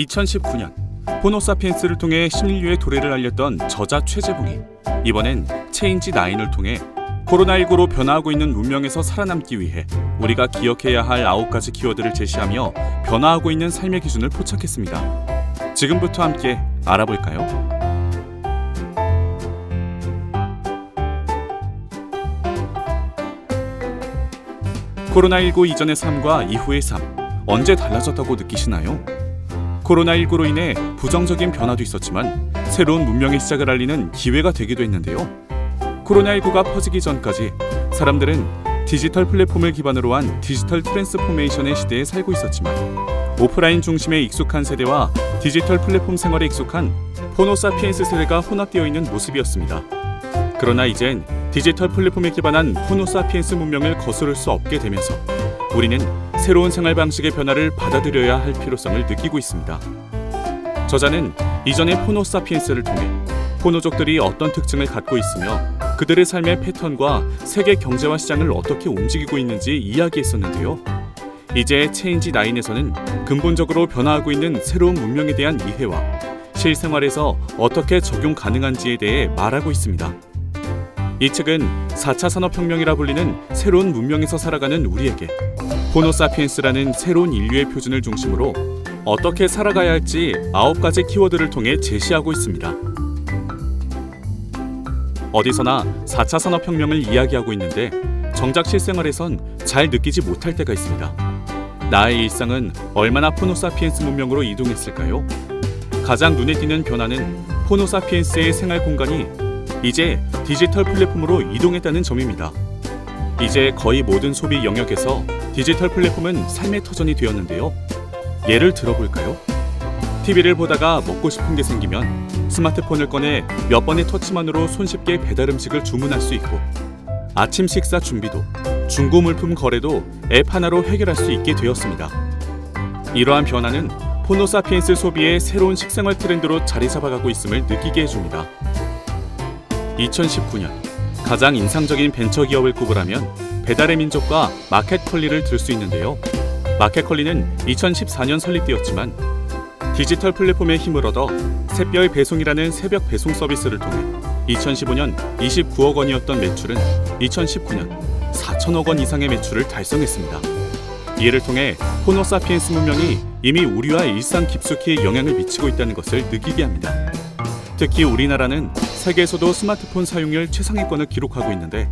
2019년 호노사피엔스를 통해 신인류의 도래를 알렸던 저자 최재봉이 이번엔 체인지 9을 통해 코로나19로 변화하고 있는 문명에서 살아남기 위해 우리가 기억해야 할 아홉 가지 키워드를 제시하며 변화하고 있는 삶의 기준을 포착했습니다. 지금부터 함께 알아볼까요? 코로나19 이전의 삶과 이후의 삶 언제 달라졌다고 느끼시나요? 코로나19로 인해 부정적인 변화도 있었지만 새로운 문명의 시작을 알리는 기회가 되기도 했는데요. 코로나19가 퍼지기 전까지 사람들은 디지털 플랫폼을 기반으로 한 디지털 트랜스포메이션의 시대에 살고 있었지만 오프라인 중심에 익숙한 세대와 디지털 플랫폼 생활에 익숙한 호노사피엔스 세대가 혼합되어 있는 모습이었습니다. 그러나 이젠 디지털 플랫폼에 기반한 호노사피엔스 문명을 거스를 수 없게 되면서 우리는 새로운 생활 방식의 변화를 받아들여야 할 필요성을 느끼고 있습니다. 저자는 이전의 호노사피엔스를 통해 호노족들이 어떤 특징을 갖고 있으며 그들의 삶의 패턴과 세계 경제와 시장을 어떻게 움직이고 있는지 이야기했었는데요. 이제 체인지 9에서는 근본적으로 변화하고 있는 새로운 문명에 대한 이해와 실생활에서 어떻게 적용 가능한지에 대해 말하고 있습니다. 이 책은 4차 산업혁명이라 불리는 새로운 문명에서 살아가는 우리에게 호노사피엔스라는 새로운 인류의 표준을 중심으로 어떻게 살아가야 할지 아홉 가지 키워드를 통해 제시하고 있습니다. 어디서나 4차 산업혁명을 이야기하고 있는데 정작 실생활에선 잘 느끼지 못할 때가 있습니다. 나의 일상은 얼마나 호노사피엔스 문명으로 이동했을까요? 가장 눈에 띄는 변화는 호노사피엔스의 생활 공간이 이제 디지털 플랫폼으로 이동했다는 점입니다. 이제 거의 모든 소비 영역에서 디지털 플랫폼은 삶의 터전이 되었는데요. 예를 들어볼까요? TV를 보다가 먹고 싶은 게 생기면 스마트폰을 꺼내 몇 번의 터치만으로 손쉽게 배달 음식을 주문할 수 있고 아침 식사 준비도 중고 물품 거래도 앱 하나로 해결할 수 있게 되었습니다. 이러한 변화는 포노사피엔스 소비의 새로운 식생활 트렌드로 자리 잡아가고 있음을 느끼게 해줍니다. 2019년 가장 인상적인 벤처 기업을 꼽으라면 배달의 민족과 마켓컬리를 들 수 있는데요. 마켓컬리는 2014년 설립되었지만 디지털 플랫폼의 힘을 얻어 새별 배송이라는 새벽 배송 서비스를 통해 2015년 29억 원이었던 매출은 2019년 4천억 원 이상의 매출을 달성했습니다. 이를 통해 호노 사피엔스 문명이 이미 우리와 일상 깊숙이 영향을 미치고 있다는 것을 느끼게 합니다. 특히 우리나라는 세계에서도 스마트폰 사용률 최상위권을 기록하고 있는데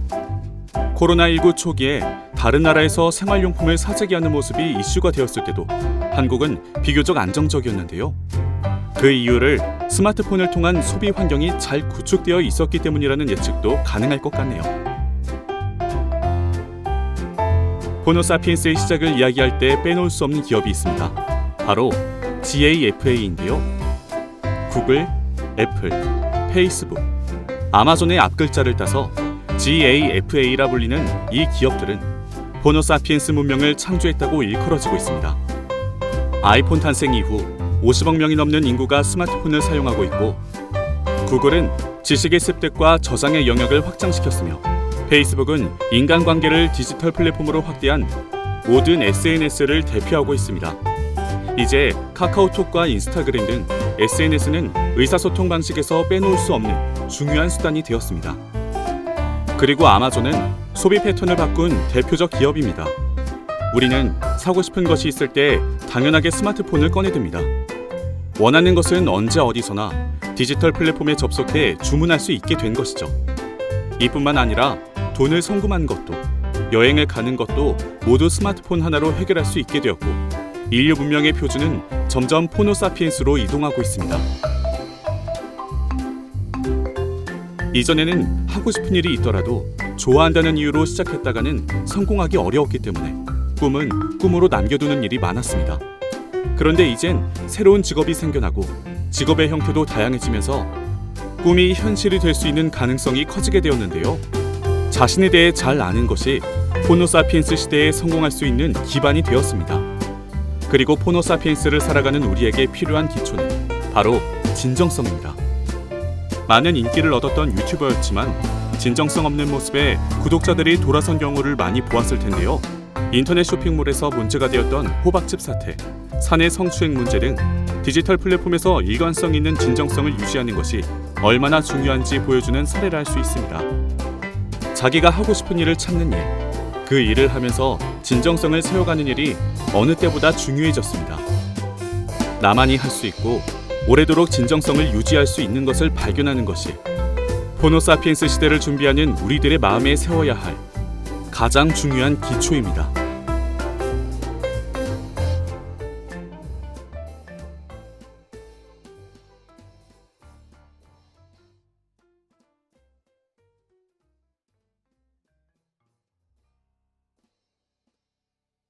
코로나19 초기에 다른 나라에서 생활용품을 사재기 하는 모습이 이슈가 되었을 때도 한국은 비교적 안정적이었는데요. 그 이유를 스마트폰을 통한 소비 환경이 잘 구축되어 있었기 때문이라는 예측도 가능할 것 같네요. 호노사피엔스의 시작을 이야기할 때 빼놓을 수 없는 기업이 있습니다. 바로 GAFA인데요. 구글, 애플, 페이스북, 아마존의 앞글자를 따서 GAFA라 불리는 이 기업들은 호노사피엔스 문명을 창조했다고 일컬어지고 있습니다. 아이폰 탄생 이후 50억 명이 넘는 인구가 스마트폰을 사용하고 있고 구글은 지식의 습득과 저장의 영역을 확장시켰으며 페이스북은 인간관계를 디지털 플랫폼으로 확대한 모든 SNS를 대표하고 있습니다. 이제 카카오톡과 인스타그램 등 SNS는 의사소통 방식에서 빼놓을 수 없는 중요한 수단이 되었습니다. 그리고 아마존은 소비 패턴을 바꾼 대표적 기업입니다. 우리는 사고 싶은 것이 있을 때 당연하게 스마트폰을 꺼내듭니다. 원하는 것은 언제 어디서나 디지털 플랫폼에 접속해 주문할 수 있게 된 것이죠. 이뿐만 아니라 돈을 송금한 것도 여행을 가는 것도 모두 스마트폰 하나로 해결할 수 있게 되었고 인류 문명의 표준은 점점 포노사피엔스로 이동하고 있습니다. 이전에는 하고 싶은 일이 있더라도 좋아한다는 이유로 시작했다가는 성공하기 어려웠기 때문에 꿈은 꿈으로 남겨두는 일이 많았습니다. 그런데 이젠 새로운 직업이 생겨나고 직업의 형태도 다양해지면서 꿈이 현실이 될 수 있는 가능성이 커지게 되었는데요. 자신에 대해 잘 아는 것이 포노사피엔스 시대에 성공할 수 있는 기반이 되었습니다. 그리고 포노사피엔스를 살아가는 우리에게 필요한 기초는 바로 진정성입니다. 많은 인기를 얻었던 유튜버였지만 진정성 없는 모습에 구독자들이 돌아선 경우를 많이 보았을 텐데요. 인터넷 쇼핑몰에서 문제가 되었던 호박집 사태, 사내 성추행 문제 등 디지털 플랫폼에서 일관성 있는 진정성을 유지하는 것이 얼마나 중요한지 보여주는 사례라 할 수 있습니다. 자기가 하고 싶은 일을 찾는 일, 그 일을 하면서 진정성을 세워가는 일이 어느 때보다 중요해졌습니다. 나만이 할 수 있고 오래도록 진정성을 유지할 수 있는 것을 발견하는 것이 호노사피엔스 시대를 준비하는 우리들의 마음에 세워야 할 가장 중요한 기초입니다.